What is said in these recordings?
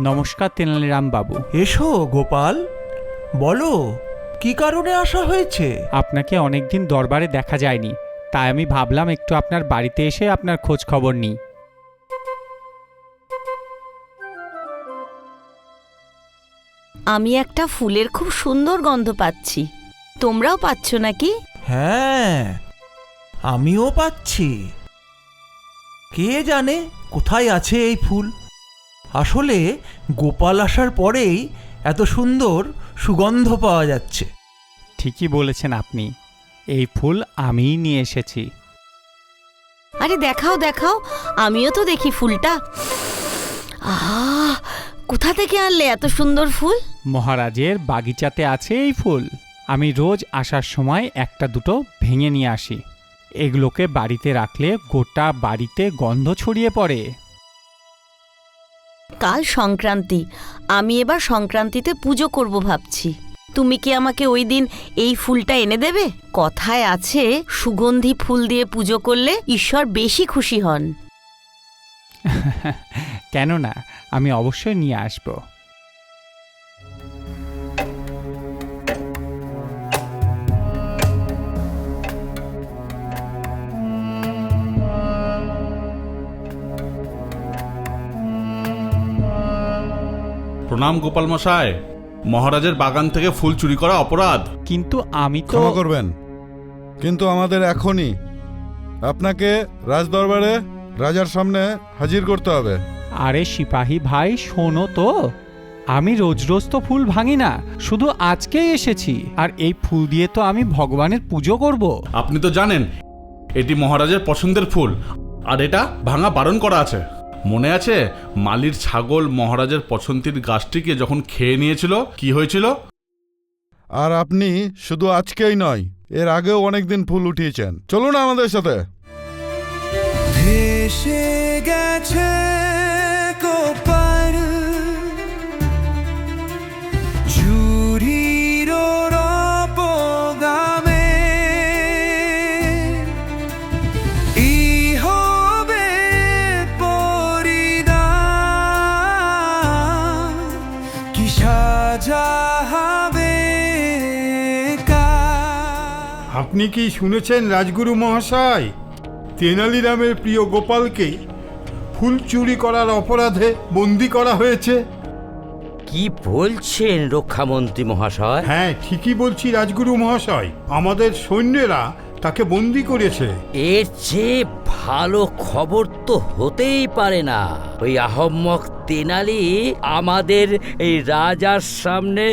নমস্কার তেনালিরাম বাবু। এসো গোপাল। বলো কি কারণে আসা হয়েছে? আপনাকে অনেকদিন দরবারে দেখা যায়নি তাই আমি ভাবলাম একটু আপনার বাড়িতে এসে আপনার খোঁজ খবর নিই। আমি একটা ফুলের খুব সুন্দর গন্ধ পাচ্ছি। তোমরাও পাচ্ছ নাকি? হ্যাঁ আমিও পাচ্ছি। কে জানে কোথায় আছে এই ফুল? আসলে গোপাল আসার পরেই এত সুন্দর সুগন্ধ পাওয়া যাচ্ছে। ঠিকই বলেছেন আপনি এই ফুল আমিই নিয়ে এসেছি। আরে দেখাও দেখাও আমিও তো দেখি ফুলটা। আহ কোথা থেকে আনলে এত সুন্দর ফুল? মহারাজের বাগিচাতে আছে এই ফুল। আমি রোজ আসার সময় একটা দুটো ভেঙে নিয়ে আসি। এগুলোকে বাড়িতে রাখলে গোটা বাড়িতে গন্ধ ছড়িয়ে পড়ে। কাল সংক্রান্তি। আমি এবার সংক্রান্তিতে পুজো করব ভাবছি। তুমি কি আমাকে ওই দিন এই ফুলটা এনে দেবে? কথায় আছে সুগন্ধি ফুল দিয়ে পুজো করলে ঈশ্বর বেশি খুশি হন। কেন না আমি অবশ্যই নিয়ে আসব। প্রণাম গোপাল মশাই। মহারাজের বাগান থেকে ফুল চুরি করা অপরাধ। কিন্তু আমি তো ক্ষমা করবেন। কিন্তু আমাদের এখনই। আপনাকে রাজদরবারে রাজার সামনে হাজির করতে হবে। আরে সিপাহী ভাই শোনো তো। আমি রোজ রোজ তো ফুল ভাঙি না শুধু আজকেই এসেছি। আর এই ফুল দিয়ে তো আমি ভগবানের পুজো করব। আপনি তো জানেন এটি মহারাজের পছন্দের ফুল। আর এটা ভাঙা বারণ করা আছে। মনে আছে মালির ছাগল মহারাজের পছন্দের গাছটিকে যখন খেয়ে নিয়েছিল কি হয়েছিল? আর আপনি শুধু আজকেই নয় এর আগেও অনেকদিন ফুল উঠিয়েছেন। চলুন আমাদের সাথে। ভেসে গেছে গোপাল ঝুরির রপগামে ই হবে পরিণাম কি সাজা আপনি কি শুনেছেন রাজগুরু মহাশয়? তেনালিরামের প্রিয় গোপালকে ফুল চুরি করার অপরাধে বন্দি করা হয়েছে। কি বলছেন রক্ষামন্ত্রী মহাশয়? হ্যাঁ ঠিকই বলছি রাজগুরু মহাশয়। আমাদের সৈন্যরা তাকে বন্দি করেছে। এর চেয়ে ভালো খবর তো হতেই পারে না। ওই আহম্মক তেনালি আমাদের এই রাজার সামনে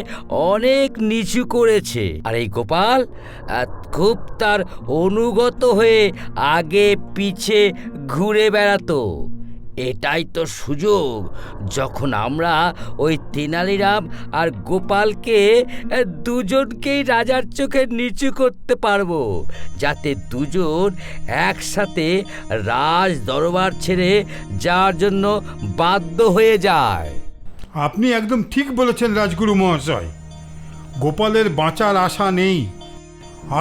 অনেক নিচু করেছে। আর এই গোপাল খুব তার অনুগত হয়ে আগে পিছে ঘুরে বেড়াতো। এটাই তো সুযোগ। যখন আমরা ওই তেনালিরাম আর গোপালকে দুজনকেই রাজার চোখে নিচু করতে পারব, যাতে দুজন একসাথে রাজ দরবার ছেড়ে যাওয়ার জন্য বাধ্য হয়ে যায়। আপনি একদম ঠিক বলেছেন রাজগুরু মহাশয়। গোপালের বাঁচার আশা নেই,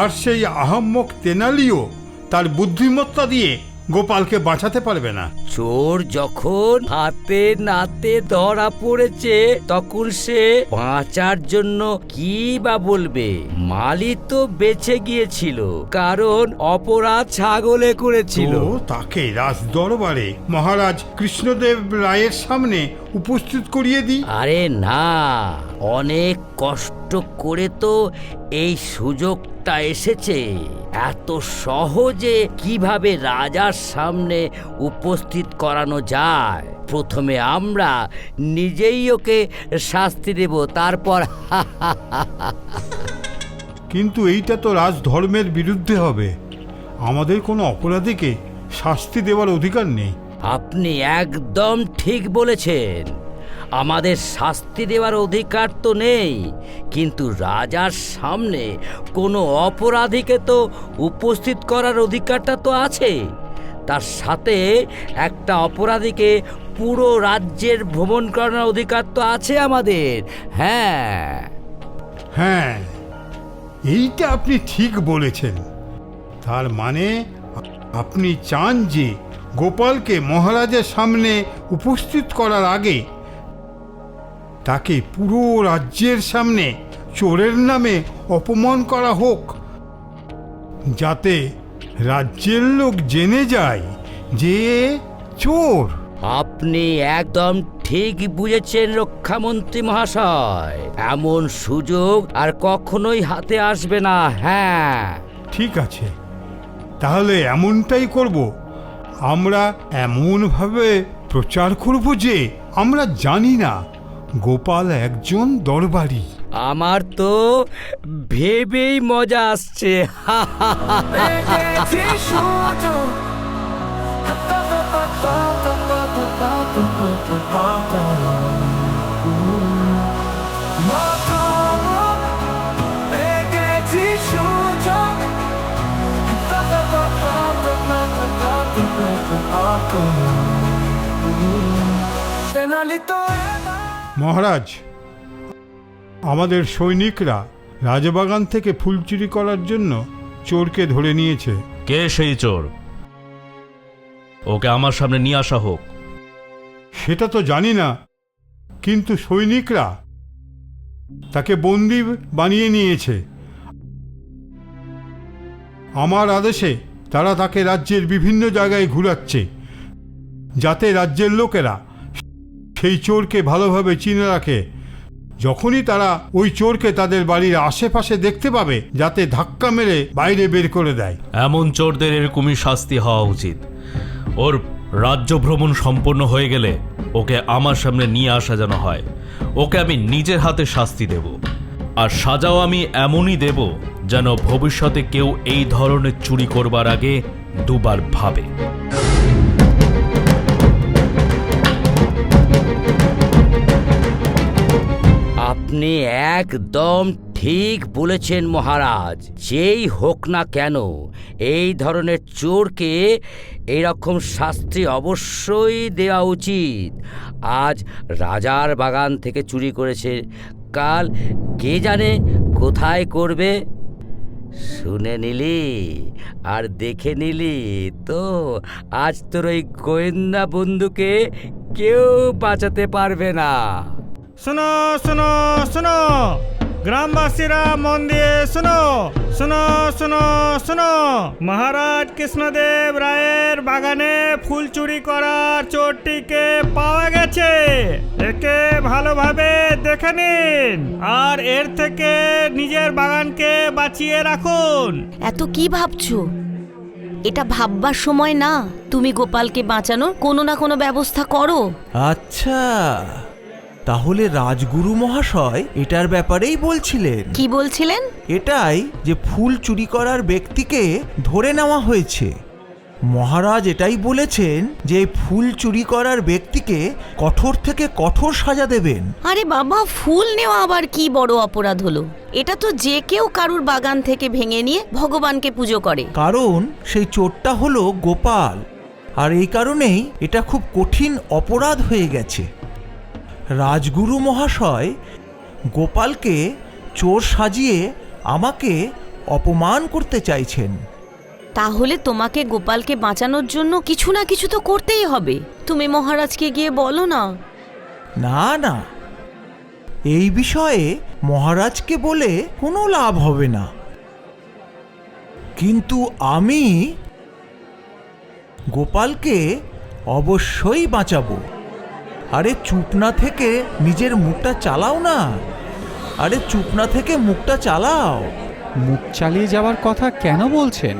আর সেই আহম্মক তেনালিও তার বুদ্ধিমত্তা দিয়ে গোপালকে বাঁচাতে পারবে না। চোর যখন হাতে নাতে ধরা পড়েছে তখন সে বাঁচার জন্য কি বা বলবে? মালি তো বেঁচে গিয়েছিল কারণ অপরাধ ছাগলে করেছিল। তো তাকে রাজ দরবারে মহারাজ কৃষ্ণদেব রায়ের সামনে উপস্থিত করিয়ে দিই। আরে না অনেক কষ্ট করে তো এই সুযোগটা এসেছে। এত সহজে কীভাবে রাজার সামনে উপস্থিত করানো যায়? প্রথমে আমরা নিজেই ওকে শাস্তি দেব তারপর কিন্তু এইটা তো রাজধর্মের বিরুদ্ধে হবে। আমাদের কোনো অপরাধীকে শাস্তি দেওয়ার অধিকার নেই। আপনি একদম ঠিক বলেছেন। আমাদের শাস্তি দেওয়ার অধিকার তো নেই, কিন্তু রাজার সামনে কোনো অপরাধীকে তো উপস্থিত করার অধিকারটা তো আছে। তার সাথে একটা অপরাধীকে পুরো রাজ্যের ভ্রমণ করানোর অধিকার তো আছে আমাদের হ্যাঁ। হ্যাঁ এইটা আপনি ঠিক বলেছেন। তার মানে আপনি চান যে গোপালকে মহারাজের সামনে উপস্থিত করার আগে তাকে পুরো রাজ্যের সামনে চোরের নামে অপমান করা হোক যাতে রাজ্যের লোক জেনে যায় যে চোর। আপনি একদম ঠিক বুঝেছেন রক্ষামন্ত্রী মহাশয়। এমন সুযোগ আর কখনোই হাতে আসবে না হ্যাঁ। ঠিক আছে তাহলে এমনটাই করব। আমরা এমনভাবে প্রচার করব যে আমরা জানি না গোপাল একজন দরবারি। আমার তো ভেবেই মজা আসছে। হা হা হা মহারাজ আমাদের সৈনিকরা রাজবাগান থেকে ফুল চুরি করার জন্য চোরকে ধরে নিয়েছে। কে সেই চোর? ওকে আমার সামনে নিয়ে আসা হোক। সেটা তো জানি না কিন্তু সৈনিকরা তাকে বন্দি বানিয়ে নিয়েছে। আমার আদেশে তারা তাকে রাজ্যের বিভিন্ন জায়গায় ঘুরাচ্ছে যাতে রাজ্যের লোকেরা সেই চোরকে ভালোভাবে চিনে রাখে। যখনই তারা ওই চোরকে তাদের বাড়ির আশেপাশে দেখতে পাবে, যাতে ধাক্কা মেরে বাইরে বের করে দেয়। এমন চোরদের এরকমই শাস্তি হওয়া উচিত। ওর রাজ্য ভ্রমণ সম্পন্ন হয়ে গেলে ওকে আমার সামনে নিয়ে আসা যেন হয়। ওকে আমি নিজের হাতে শাস্তি দেব। আর সাজাও আমি এমনই দেব যেন ভবিষ্যতে কেউ এই ধরনের চুরি করবার আগে দুবার ভাবে। আপনি একদম ঠিক বলেছেন মহারাজ। যেই হোক না কেন, এই ধরনের চোরকে এইরকম শাস্তি অবশ্যই দেওয়া উচিত। আজ রাজার বাগান থেকে চুরি করেছে, কাল কে জানে কোথায় করবে? শুনে নিলি, আর দেখে নিলি তো আজ তোর ওই গোয়েন্দা বন্ধুকে কেউ বাঁচাতে পারবে না। শোনো শোনো শোনো। গ্রামবাসীরা মন দিয়ে শোনো শোনো শোনো শোনো। মহারাজ কৃষ্ণদেব রায়ের বাগানে ফুল চুরি করার চোরটিকে পাওয়া গেছে। একে ভালোভাবে দেখে নিন আর এর থেকে নিজের বাগানকে বাঁচিয়ে রাখুন। এত কি ভাবছ? এটা ভাববার সময় না। তুমি গোপালকে বাঁচানোর কোনো না কোনো ব্যবস্থা করো। আচ্ছা। তাহলে রাজগুরু মহাশয় এটার ব্যাপারেই বলছিলেন। কি বলছিলেন? এটাই যে ফুল চুরি করার ব্যক্তিকে ধরে নেওয়া হয়েছে। মহারাজ এটাই বলেছেন যে ফুল চুরি করার ব্যক্তিকে কঠোর থেকে কঠোর সাজা দেবেন। আরে বাবা ফুল নেওয়া আবার কি বড় অপরাধ হলো? এটা তো যে কেউ কারুর বাগান থেকে ভেঙে নিয়ে ভগবানকে পুজো করে। কারণ সেই চোরটা হলো গোপাল। আর এই কারণেই এটা খুব কঠিন অপরাধ হয়ে গেছে। রাজগুরু মহাশয় গোপালকে চোর সাজিয়ে আমাকে অপমান করতে চাইছেন। তাহলে তোমাকে গোপালকে বাঁচানোর জন্য কিছু না কিছু তো করতেই হবে। তুমি মহারাজকে গিয়ে বলো না। না না। এই বিষয়ে মহারাজকে বলে কোনো লাভ হবে না। কিন্তু আমি গোপালকে অবশ্যই বাঁচাবো। আরে চুপ না থেকে নিজের মুখটা চালাও না। আরে চুপ না থেকে মুখটা চালাও। মুখ চালিয়ে যাওয়ার কথা কেন বলছেন?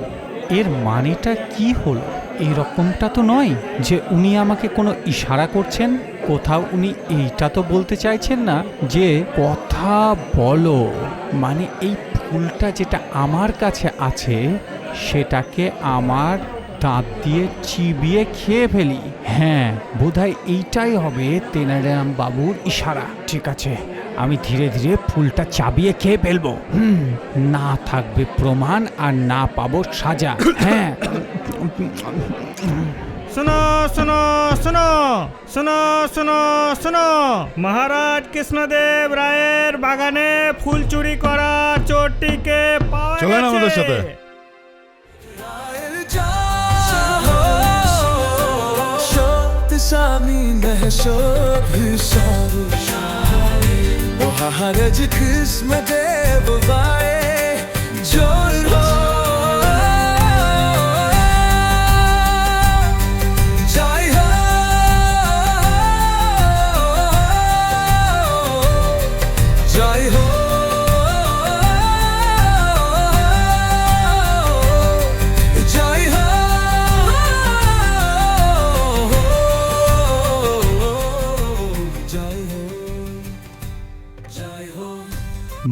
এর মানেটা কি হলো? এরকমটা তো নয় যে উনি আমাকে কোনো ইশারা করছেন? কোথাও উনি এইটা তো বলতে চাইছেন না যে কথা বলো। মানে এই ফুলটা যেটা আমার কাছে আছে, সেটাকে আমার দাঁত দিয়ে চিবিয়ে খেয়ে ফেলি হ্যাঁ বোধহয় এইটাই হবে তেনারাম বাবুর ইশারা ঠিক আছে আমি ধীরে ধীরে ফুলটা চাবিয়ে খেয়ে ফেলবো হুম, না থাকবে প্রমাণ আর না পাবো সাজা হ্যাঁ सुनो सुनो सुनो सुनो सुनो सुनो মহারাজ কৃষ্ণদেব রায়ের বাগানে ফুল চুরি করা চোরটিকে পাওয়া চলেন গেছে। আমাদের সাথে। Haracı kısmete babae Jor ho Jai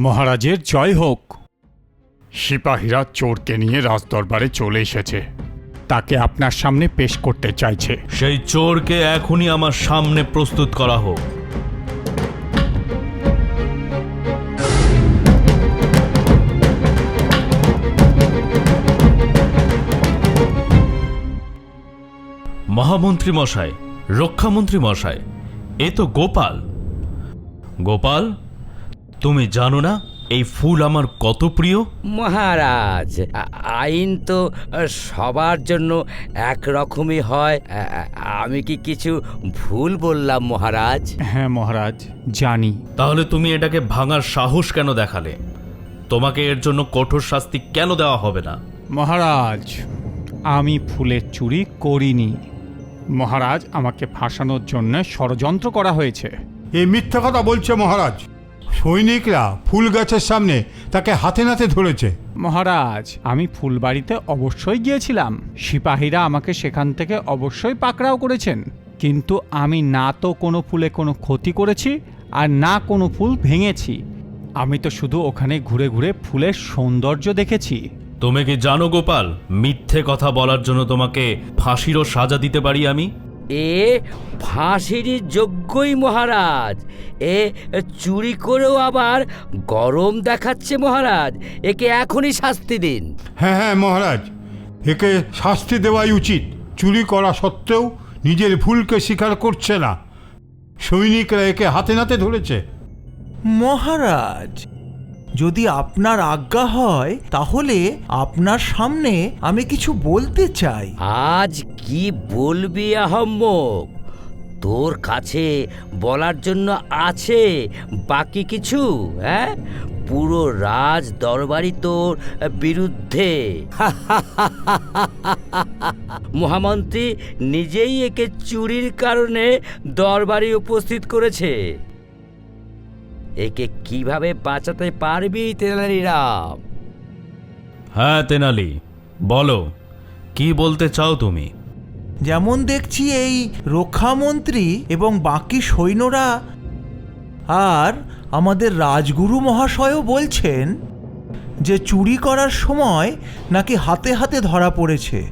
মহারাজের জয় হোক। সিপাহীরা চোরকে নিয়ে রাজদরবারে চলে এসেছে। তাকে আপনার সামনে পেশ করতে চাইছে। সেই চোরকে এখনই আমার সামনে প্রস্তুত করা হোক। মহামন্ত্রী মশাই রক্ষামন্ত্রী মশাই এ তো গোপাল। গোপাল তুমি জানো না এই ফুল আমার কত প্রিয়? মহারাজ আইন তো সবার জন্য একরকমই হয়। আ- আ- আমি কি কিছু ভুল বললাম মহারাজ? হ্যাঁ মহারাজ জানি। তাহলে তুমি এটাকে ভাঙার সাহস কেন দেখালে? তোমাকে এর জন্য কঠোর শাস্তি কেন দেওয়া হবে না? মহারাজ আমি ফুলের চুরি করিনি। মহারাজ আমাকে ফাঁসানোর জন্য ষড়যন্ত্র করা হয়েছে। এই মিথ্যা কথা বলছে মহারাজ। সৈনিকরা ফুল গাছের সামনে তাকে হাতে নাতে ধরেছে। মহারাজ আমি ফুলবাড়িতে অবশ্যই গিয়েছিলাম। সিপাহীরা আমাকে সেখান থেকে অবশ্যই পাকড়াও করেছেন। কিন্তু আমি না তো কোনো ফুলে কোনো ক্ষতি করেছি আর না কোনো ফুল ভেঙেছি। আমি তো শুধু ওখানে ঘুরে ঘুরে ফুলের সৌন্দর্য দেখেছি। তুমি কি জানো গোপাল মিথ্যে কথা বলার জন্য তোমাকে ফাঁসিরও সাজা দিতে পারি আমি? এ ফাঁসিরই যোগ্যই মহারাজ। এ চুরি করেও আবার গরম দেখাচ্ছে মহারাজ। একে এখনই শাস্তি দিন। হ্যাঁ হ্যাঁ মহারাজ। একে শাস্তি দেওয়াই উচিত। চুরি করা সত্ত্বেও নিজের ভুলকে স্বীকার করছে না। সৈনিকরা একে হাতে নাতে ধরেছে। মহারাজ যদি আপনার আজ্ঞা হয়, তাহলে আপনার সামনে আমি কিছু বলতে চাই। আজ কি বলবি আহম্মক? তোর কাছে বলার জন্য আছে বাকি কিছু হ্যাঁ? পুরো রাজ দরবারই তোর বিরুদ্ধে। মহামন্ত্রী নিজেই একে চুরির কারণে দরবারে উপস্থিত করেছে। একে কীভাবে বাঁচাতে পারবি তেনালিরাম হ্যাঁ তেনালি বলো কি বলতে চাও তুমি? যেমন দেখছি এই রক্ষামন্ত্রী এবং বাকি সৈন্যরা আর আমাদের রাজগুরু মহাশয়ও বলছেন যে চুরি করার সময় নাকি হাতে হাতে ধরা পড়েছে।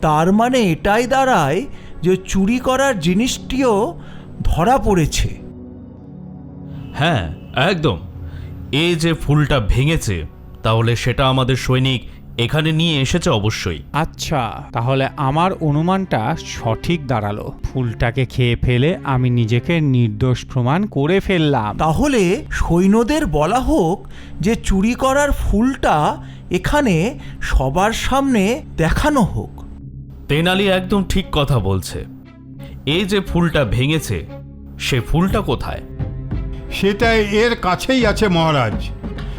তার মানে এটাই দাঁড়ায় যে চুরি করার জিনিসটিও ধরা পড়েছে। হ্যাঁ একদম। এ যে ফুলটা ভেঙেছে তাহলে সেটা আমাদের সৈনিক এখানে নিয়ে এসেছে অবশ্যই। আচ্ছা তাহলে আমার অনুমানটা সঠিক দাঁড়াল। ফুলটাকে খেয়ে ফেলে আমি নিজেকে নির্দোষ প্রমাণ করে ফেললাম। তাহলে সৈন্যদের বলা হোক যে চুরি করার ফুলটা এখানে সবার সামনে দেখানো হোক। তেনালি একদম ঠিক কথা বলছে। এই যে ফুলটা ভেঙেছে সে ফুলটা কোথায়? সেটা এর কাছেই আছে মহারাজ।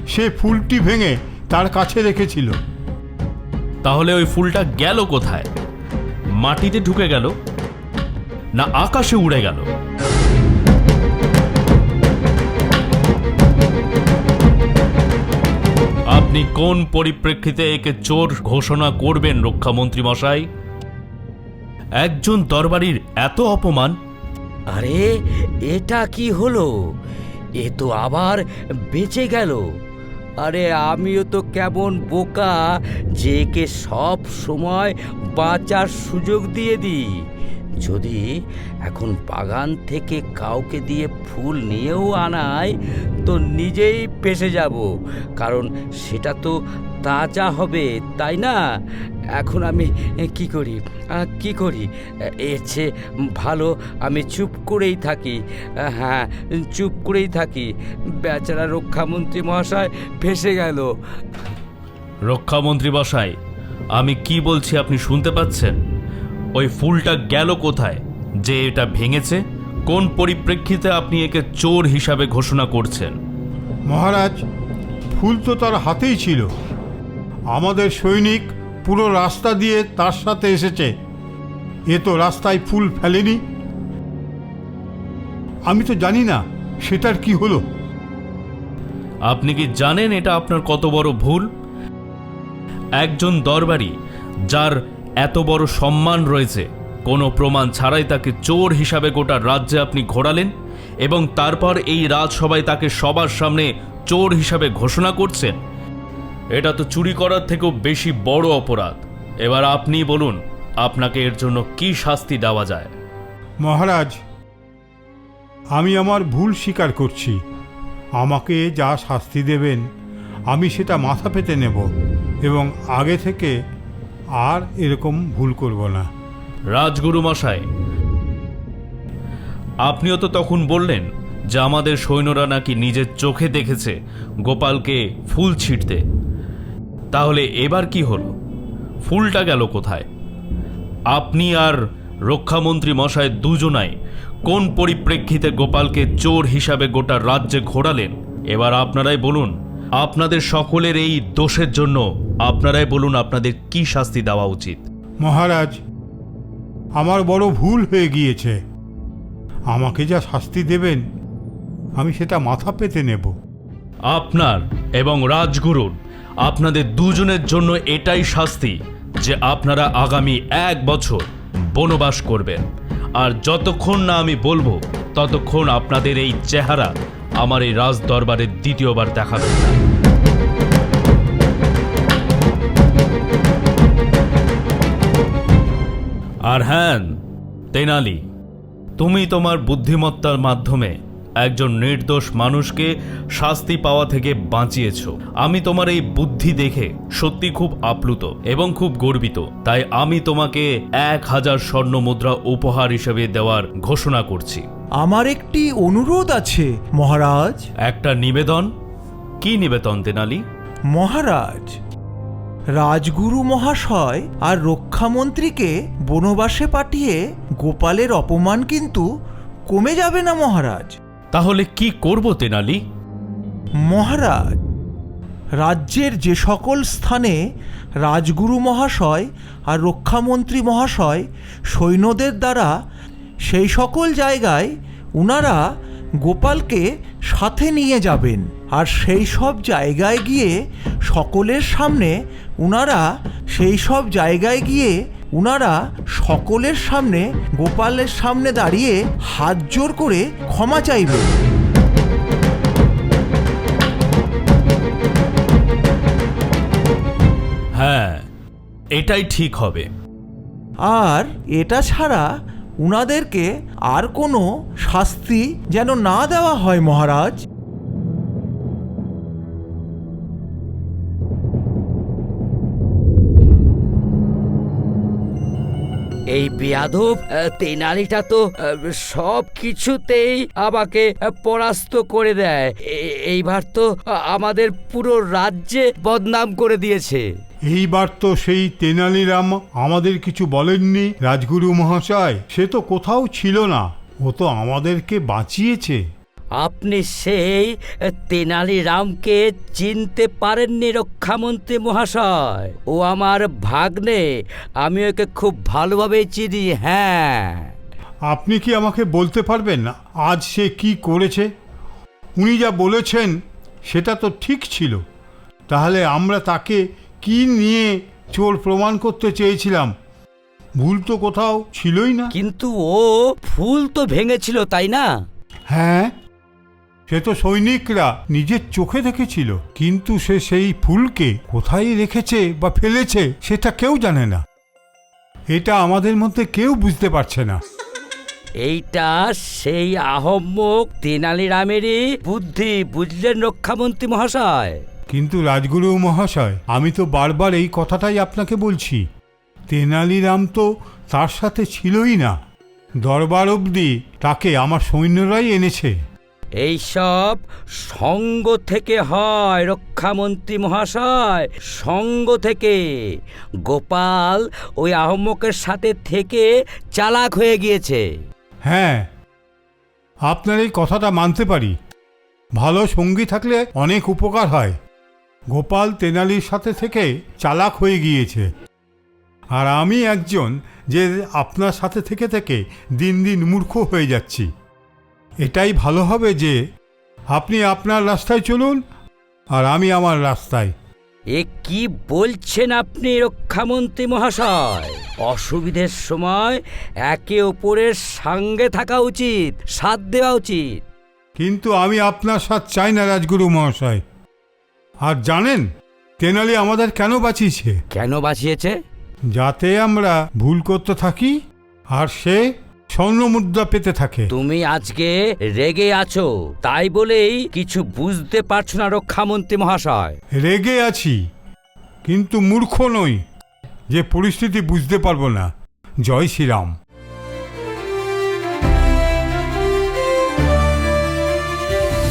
সে ফুলটি ভেঙে তার কাছে রেখেছিল। তাহলে ওই ফুলটা গেল কোথায়? মাটিতে ঢুকে গেল না আকাশে উড়ে গেল? আপনি কোন পরিপ্রেক্ষিতে একে চোর ঘোষণা করবেন রক্ষামন্ত্রী মশাই? একজন দরবারির এত অপমান? আরে এটা কি হলো? এ তো আবার বেঁচে গেল। আরে আমিও তো কেমন বোকা যে একে সব সময় বাঁচার সুযোগ দিয়ে দিই। যদি এখন বাগান থেকে কাউকে দিয়ে ফুল নিয়েও আনায়, তো নিজেই পেশে যাব, কারণ সেটা তো তাজা হবে তাই না? এখন আমি কি করি? কি করি? এর চেয়ে ভালো আমি চুপ করেই থাকি। হ্যাঁ চুপ করেই থাকি। বেচারা রক্ষামন্ত্রী মহাশয় ফেসে গেল। রক্ষামন্ত্রী বসাই আমি কি বলছি আপনি শুনতে পাচ্ছেন? ওই ফুলটা গেল কোথায়? যে এটা ভেঙেছে কোন পরিপ্রেক্ষিতে আপনি একে চোর হিসাবে ঘোষণা করছেন? মহারাজ ফুল তো তার হাতেই ছিল। আমাদের সৈনিক পুরো রাস্তা দিয়ে তার সাথে এসেছে। এ তো রাস্তায় ফুল ফেলেনি। আমি তো জানি না সেটার কি হলো। আপনি কি জানেন এটা আপনার কত বড় ভুল? একজন দরবারি যার এত বড় সম্মান রয়েছে, কোনো প্রমাণ ছাড়াই তাকে চোর হিসাবে গোটা রাজ্যে আপনি ঘোরালেন এবং তারপর এই রাজসভায় তাকে সবার সামনে চোর হিসাবে ঘোষণা করছেন। এটা তো চুরি করার থেকেও বেশি বড় অপরাধ। এবার আপনি বলুন আপনাকে এর জন্য কি শাস্তি দেওয়া যায়? মহারাজ আমি আমার ভুল স্বীকার করছি। আমাকে যা শাস্তি দেবেন আমি সেটা মাথা পেতে নেব এবং আগে থেকে আর এরকম ভুল করব না। রাজগুরু মশাই আপনিও তো তখন বললেন যে আমাদের সৈন্যরা নাকি নিজের চোখে দেখেছে গোপালকে ফুল ছিটতে তাহলে এবার কি হলো? ফুলটা গেল কোথায়? আপনি আর রক্ষামন্ত্রী মশাই দুজনাই কোন পরিপ্রেক্ষিতে গোপালকে চোর হিসাবে গোটা রাজ্যে ঘোরালেন? এবার আপনারাই বলুন আপনাদের সকলের এই দোষের জন্য আপনারাই বলুন আপনাদের কি শাস্তি দেওয়া উচিত। মহারাজ আমার বড় ভুল হয়ে গিয়েছে। আমাকে যা শাস্তি দেবেন আমি সেটা মাথা পেতে নেব। আপনার এবং রাজগুরুর আপনাদের দুজনের জন্য এটাই শাস্তি যে আপনারা আগামী এক বছর বনবাস করবেন। আর যতক্ষণ না আমি বলব, ততক্ষণ আপনাদের এই চেহারা আমার এই রাজ দরবারে দ্বিতীয়বার দেখাবেন না আর হ্যাঁ তেনালি, তুমি তোমার বুদ্ধিমত্তার মাধ্যমে একজন নির্দোষ মানুষকে শাস্তি পাওয়া থেকে বাঁচিয়েছ। আমি তোমার এই বুদ্ধি দেখে সত্যি খুব আপ্লুত এবং খুব গর্বিত। তাই আমি তোমাকে এক হাজার স্বর্ণ মুদ্রা উপহার হিসেবে দেওয়ার ঘোষণা করছি। আমার একটি অনুরোধ আছে মহারাজ। একটা নিবেদন? কি নিবেদন তেনালি? মহারাজ রাজগুরু মহাশয় আর রক্ষামন্ত্রীকে বনবাসে পাঠিয়ে গোপালের অপমান কিন্তু কমে যাবে না মহারাজ। তাহলে কি করব তেনালি? মহারাজ, রাজ্যের যে সকল স্থানে রাজগুরু মহাশয় আর রক্ষামন্ত্রী মহাশয়, সৈন্যদের দ্বারা সেই সকল জায়গায় উনারা গোপালকে সাথে নিয়ে যাবেন আর সেই সব জায়গায় গিয়ে সকলের সামনে উনারা সেই সব জায়গায় গিয়ে উনারা সকলের সামনে গোপালের সামনে দাঁড়িয়ে হাত জোর করে ক্ষমা চাইবেন হ্যাঁ এটাই ঠিক হবে। আর এটা ছাড়া উনাদেরকে আর কোনো শাস্তি যেন না দেওয়া হয় মহারাজ। এই বেয়াদব তেনালিটা তো সব কিছুতেই আমাকে পরাস্ত করে দেয়। এইবার তো আমাদের পুরো রাজ্যে বদনাম করে দিয়েছে। এইবার তো সেই তেনালিরাম আমাদের কিছু বলেননি, রাজগুরু মহাশয়। সে তো কোথাও ছিল না। ও তো আমাদেরকে বাঁচিয়েছে। আপনি সেই তেনালি রামকে চিনতে পারেননি রক্ষামন্ত্রী মহাশয়। ও আমার ভাগ্নে আমি ওকে খুব ভালোভাবেই চিনি হ্যাঁ। আপনি কি আমাকে বলতে পারবেন আজ সে কি করেছে? উনি যা বলেছেন সেটা তো ঠিক ছিল। তাহলে আমরা তাকে কি নিয়ে চোর প্রমাণ করতে চেয়েছিলাম? ভুল তো কোথাও ছিলই না। কিন্তু ও ফুল তো ভেঙেছিল তাই না? হ্যাঁ সে তো সৈনিকরা নিজের চোখে দেখেছিল। কিন্তু সে সেই ফুলকে কোথায় রেখেছে বা ফেলেছে সেটা কেউ জানে না। এটা আমাদের মধ্যে কেউ বুঝতে পারছে না। এইটা সেই আহম্মক তেনালি রামেরই বুদ্ধি বুঝলেন রক্ষামন্ত্রী মহাশয়। কিন্তু রাজগুরু মহাশয় আমি তো বারবার এই কথাটাই আপনাকে বলছি। তেনালিরাম তো তার সাথে ছিলই না। দরবার অবধি তাকে আমার সৈন্যরাই এনেছে। এইসব সঙ্গ থেকে হয়, রক্ষামন্ত্রী মহাশয়। সঙ্গ থেকে। গোপাল ওই আহম্মকের সাথে থেকে চালাক হয়ে গিয়েছে। হ্যাঁ আপনার এই কথাটা মানতে পারি। ভালো সঙ্গী থাকলে অনেক উপকার হয়। গোপাল তেনালির সাথে থেকে চালাক হয়ে গিয়েছে। আর আমি একজন যে আপনার সাথে থেকে থেকে দিন দিন মূর্খ হয়ে যাচ্ছি। এটাই ভালো হবে যে আপনি আপনার রাস্তায় চলুন আর আমি আমার রাস্তায়। এ কি বলছেন আপনি রক্ষামন্ত্রী মহাশয়? অসুবিধের সময় একে অপরের সঙ্গে থাকা উচিত সাথ দেওয়া উচিত। কিন্তু আমি আপনার সাথ চাই না রাজগুরু মহাশয়। আর জানেন তেনালি আমাদের কেন বাঁচিয়েছে? কেন বাঁচিয়েছে? যাতে আমরা ভুল করতে থাকি আর সে স্বর্ণ মুদ্রা পেতে থাকে। তুমি আজকে রেগে আছো তাই বলেই কিছু বুঝতে পারছ না রক্ষামন্ত্রী মহাশয়। রেগে আছি কিন্তু মূর্খ নই যে পরিস্থিতি বুঝতে পারব না। জয় শ্রীরাম।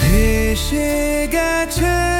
ভেসে গেছে